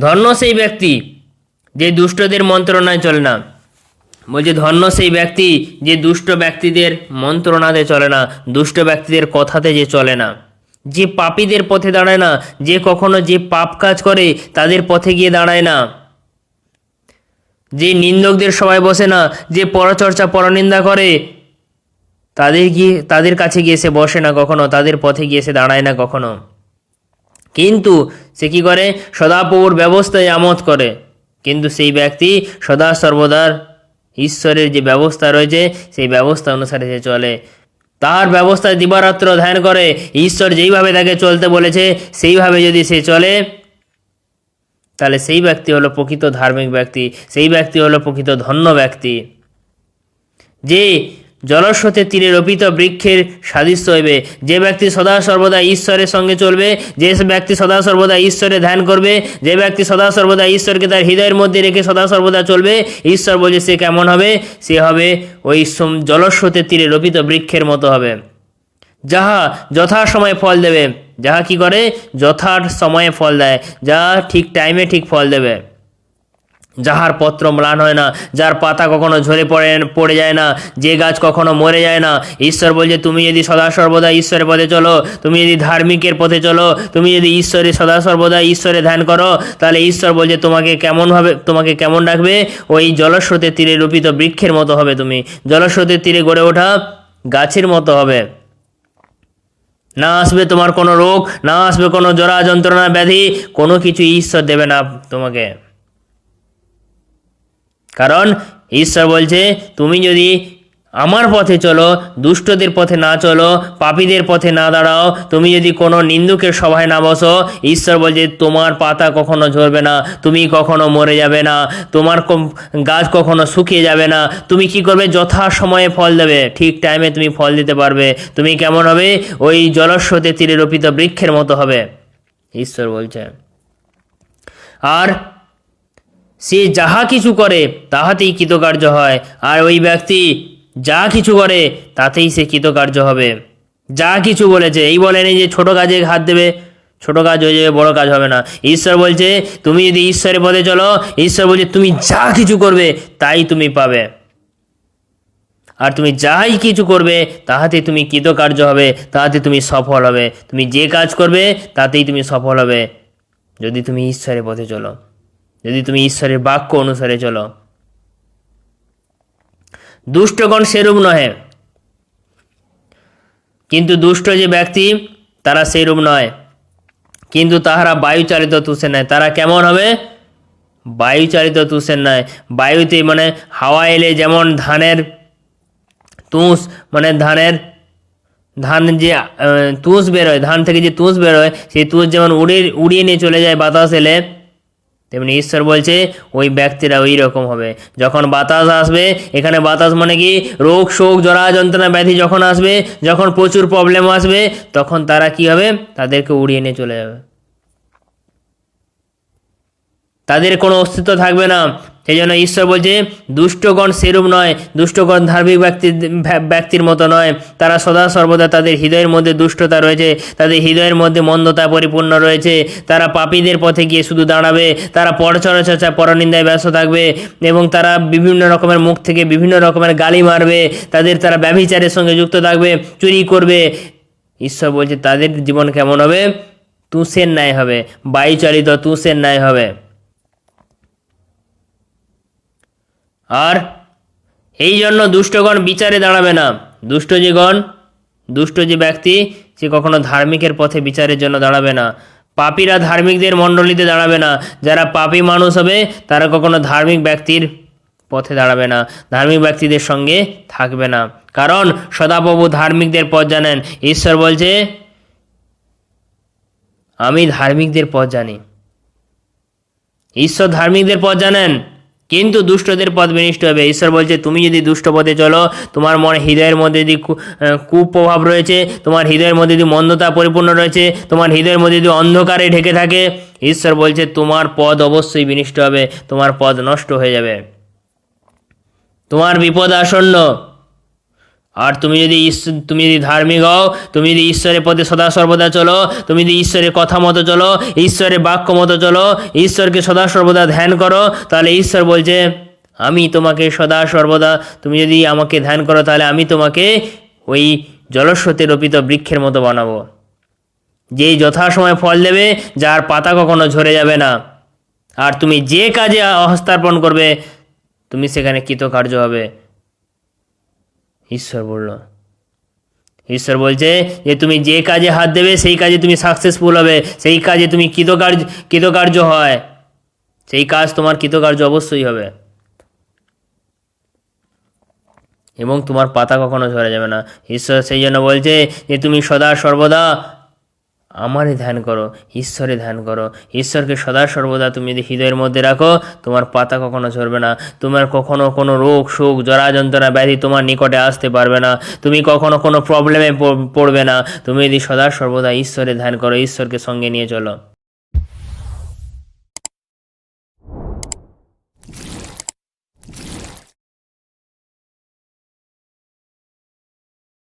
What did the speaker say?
ধন্য সেই ব্যক্তি যে দুষ্টদের মন্ত্রণায় চলে না। বলছে, ধন্য সেই ব্যক্তি যে দুষ্ট ব্যক্তিদের মন্ত্রণাতে চলে না, দুষ্ট ব্যক্তিদের কথাতে যে চলে না। যে পাপীদের পথে দাঁড়ায় না, যে কখনো যে পাপ কাজ করে, তাদের পথে গিয়ে দাঁড়ায় না। যে নিন্দকদের সবাই বসে না, যে পরচর্চা, পরনিন্দা করে, তাদের গিয়ে, তাদের কাছে গিয়ে সে বসে না কখনো, তাদের পথে গিয়ে সে দাঁড়ায় না কখনো। কিন্তু সে কি করে? সদাপ্রভুর ব্যবস্থায় আমোদ করে। কিন্তু সেই ব্যক্তি সদা সর্বদার ঈশ্বরের যে ব্যবস্থা রয়েছে, সেই ব্যবস্থা অনুসারে সে চলে। তার ব্যবস্থায় দিবারাত্র ধ্যান করে, ঈশ্বর যেইভাবে তাকে চলতে বলেছে, সেইভাবে যদি সে চলে, তাহলে সেই ব্যক্তি হলো প্রকৃত ধার্মিক ব্যক্তি, সেই ব্যক্তি হলো প্রকৃত ধন্য ব্যক্তি। যে জলস্রোতের তীরে রোপিত বৃক্ষের সাদৃশ্য হইবে। যে ব্যক্তি সদা সর্বদা ঈশ্বরের সঙ্গে চলবে, যে ব্যক্তি সদা সর্বদা ঈশ্বরে ধ্যান করবে, যে ব্যক্তি সদা সর্বদা ঈশ্বরকে তার হৃদয়ের মধ্যে রেখে সদা সর্বদা চলবে, ঈশ্বর বলছে সে কেমন হবে? সে হবে ওই জলস্রোতের তীরে রোপিত বৃক্ষের মতো হবে। যাহা যথা সময়ে ফল দেবে, যাহা কি করে? যথার সময়ে ফল দেয়, যা ঠিক টাইমে ঠিক ফল দেবে। যাহার পত্র ম্লান হয় না, যার পাতা কখনো ঝরে পড়ে পড়ে যায় না, যে গাছ কখনো মরে যায় না। ঈশ্বর বলছে, তুমি যদি সদা সর্বদা ঈশ্বরের পথে চলো, তুমি যদি ধার্মিকের পথে চলো, তুমি যদি ঈশ্বরে সদা সর্বদা ঈশ্বরে ধ্যান করো, তাহলে ঈশ্বর বলছে, তোমাকে কেমনভাবে, তোমাকে কেমন রাখবে? ওই জলস্রোতের তীরে রূপিত বৃক্ষের মতো হবে তুমি। জলস্রোতের তীরে গড়ে ওঠা গাছের মতো হবে। না আসবে তোমার কোনো রোগ, না আসবে কোনো জরা যন্ত্রণা, ব্যাধি, কোনো কিছু ঈশ্বর দেবে না তোমাকে। কারণ ঈশ্বর বলছে, তুমি যদি আমার পথে চলো, দুষ্টদের পথে না চলো, পাপীদের পথে না দাঁড়াও, তুমি যদি কোনো নিন্দুকের সভায় না বসো, ঈশ্বর বলছে, তোমার পাতা কখনো ঝরবে না, তুমি কখনো মরে যাবে না, তোমার গাছ কখনো শুকিয়ে যাবে না, তুমি কি করবে? যথা সময়ে ফল দেবে, ঠিক টাইমে তুমি ফল দিতে পারবে, তুমি কেমন হবে? ওই জলস্রোতে তীরে রোপিত বৃক্ষের মতো হবে। ঈশ্বর বলছে। আর সে যাহা কিছু করে, তাহাতেই কৃতকার্য হয়। আর ওই ব্যক্তি যা কিছু করে, তাতেই সে কৃতকার্য হবে। যা কিছু বলেছে, এই বলেনি যে ছোট কাজে হাত দেবে, ছোট কাজ হয়ে যাবে, বড় কাজ হবে না। ঈশ্বর বলছে, তুমি যদি ঈশ্বরের পথে চলো, ঈশ্বর বলছে, তুমি যা কিছু করবে, তাই তুমি পাবে। আর তুমি যাই কিছু করবে, তাহাতে তুমি কৃতকার্য হবে, তাহাতে তুমি সফল হবে। তুমি যে কাজ করবে, তাতেই তুমি সফল হবে। যদি তুমি ঈশ্বরের পথে চলো। যদি তুমি ঈশ্বরের বাক্য অনুসারে চলো। দুষ্টগণ সেরূপ নহে। কিন্তু দুষ্ট যে ব্যক্তি, তারা সেরূপ নয়। কিন্তু তাহারা বায়ুচালিত তুষের নয় তারা কেমন হবে? বায়ুচালিত তুষের নয় বায়ুতে মানে হাওয়া এলে যেমন ধানের তুষ মানে ধানের ধান যে তুষ বেরোয়, ধান থেকে যে তুষ বেরোয়, সেই তুষ যেমন উড়ে, উড়িয়ে নিয়ে চলে যায় বাতাস এলে তেমনি ঈশ্বর বলছে, ওই ব্যক্তিরা ওই রকম হবে। যখন বাতাস আসবে, এখানে বাতাস মানে কি? রোগ, শোক, জরা, যন্ত্রণা, ব্যাধি যখন আসবে, যখন প্রচুর প্রবলেম আসবে, তখন তারা কি হবে? তাদেরকে উড়িয়ে নিয়ে চলে যাবে। তাদের কোনো অস্তিত্ব থাকবে না। সেই জন্য ঈশ্বর বলছে, দুষ্টগণ সেরূপ নয়, দুষ্টগণ ধার্মিক ব্যক্তির ব্যক্তির মতো নয়। তারা সদা সর্বদা তাদের হৃদয়ের মধ্যে দুষ্টতা রয়েছে, তাদের হৃদয়ের মধ্যে মন্দতা পরিপূর্ণ রয়েছে। তারা পাপীদের পথে গিয়ে শুধু দাঁড়াবে, তারা পরচর্চা পরনিন্দায় ব্যস্ত থাকবে এবং তারা বিভিন্ন রকমের মুখ থেকে বিভিন্ন রকমের গালি মারবে। তাদের তারা ব্যভিচারের সঙ্গে যুক্ত থাকবে, চুরি করবে। ঈশ্বর বলছে, তাদের জীবন কেমন হবে? তুষের ন্যায় হবে, বায়ুচালিত তুষের ন্যায় হবে। আর এই জন্য দুষ্টগণ বিচারে দাঁড়াবে না। দুষ্ট যে গণ, দুষ্ট যে ব্যক্তি, সে কখনো ধার্মিকের পথে বিচারের জন্য দাঁড়াবে না। পাপীরা ধার্মিকদের মণ্ডলীতে দাঁড়াবে না। যারা পাপী মানুষ হবে, তারা কখনো ধার্মিক ব্যক্তির পথে দাঁড়াবে না। ধার্মিক ব্যক্তিদের সঙ্গে থাকবে না। কারণ সদাপ্রভু ধার্মিকদের পথ জানেন। ঈশ্বর বলছে, আমি ধার্মিকদের পথ জানি। ঈশ্বর ধার্মিকদের পথ জানেন। কিন্তু দুষ্টদের পথ বিনিষ্ট হবে। ঈশ্বর বলছে, তুমি যদি দুষ্ট পথে চলো, তোমার মনে হৃদয়ের মধ্যে যদি কুপ্রভাব রয়েছে, তোমার হৃদয়ের মধ্যে যদি মন্দতা পরিপূর্ণ রয়েছে, তোমার হৃদয়ের মধ্যে যদি অন্ধকারে ঢেকে থাকে, ঈশ্বর বলছে, তোমার পদ অবশ্যই বিনিষ্ট হবে, তোমার পদ নষ্ট হয়ে যাবে। তোমার বিপদ আসন্ন। আর তুমি যদি ঈশ্বর তুমি যদি ধার্মিক হও, তুমি যদি ঈশ্বরের পথে সদা সর্বদা চলো, তুমি যদি ঈশ্বরের কথা মতো চলো, ঈশ্বরের বাক্য মতো চলো, ঈশ্বরকে সদা সর্বদা ধ্যান করো, তাহলে ঈশ্বর বলছে, আমি তোমাকে সদা সর্বদা, তুমি যদি আমাকে ধ্যান করো, তাহলে আমি তোমাকে ওই জলস্রোতে রোপিত বৃক্ষের মতো বানাবো। যেই যথাসময়ে ফল দেবে, যার পাতা কখনো ঝরে যাবে না। আর তুমি যে কাজে হস্তার্পণ করবে, তুমি সেখানে কৃতকার্য হবে। ঈশ্বর বলল, ঈশ্বর বলছে যে তুমি যে কাজে হাত দেবে, সেই কাজে তুমি সাকসেসফুল হবে, সেই কাজে তুমি কৃতকার্য কৃতকার্য হয়। সেই কাজ তোমার কৃতকার্য অবশ্যই হবে। এবং তোমার পাতা কখনো ঝরে যাবে না। ঈশ্বর সেই জন্য বলছে যে তুমি সদা সর্বদা আমারই ধ্যান করো ঈশ্বরে ধ্যান করো। ঈশ্বরকে সদা সর্বদা তুমি যদি হৃদয়ের মধ্যে রাখো, তোমার পাতা কখনো ঝরবে না। তোমার কখনো কোনো রোগ, শোক, জরা যন্ত্রণা ব্যাধি তোমার নিকটে আসতে পারবে না। তুমি কখনো কোনো প্রবলেমে পড়বে না। তুমি যদি সদা সর্বদা ঈশ্বরে ধ্যান করো, ঈশ্বরকে সঙ্গে নিয়ে চলো।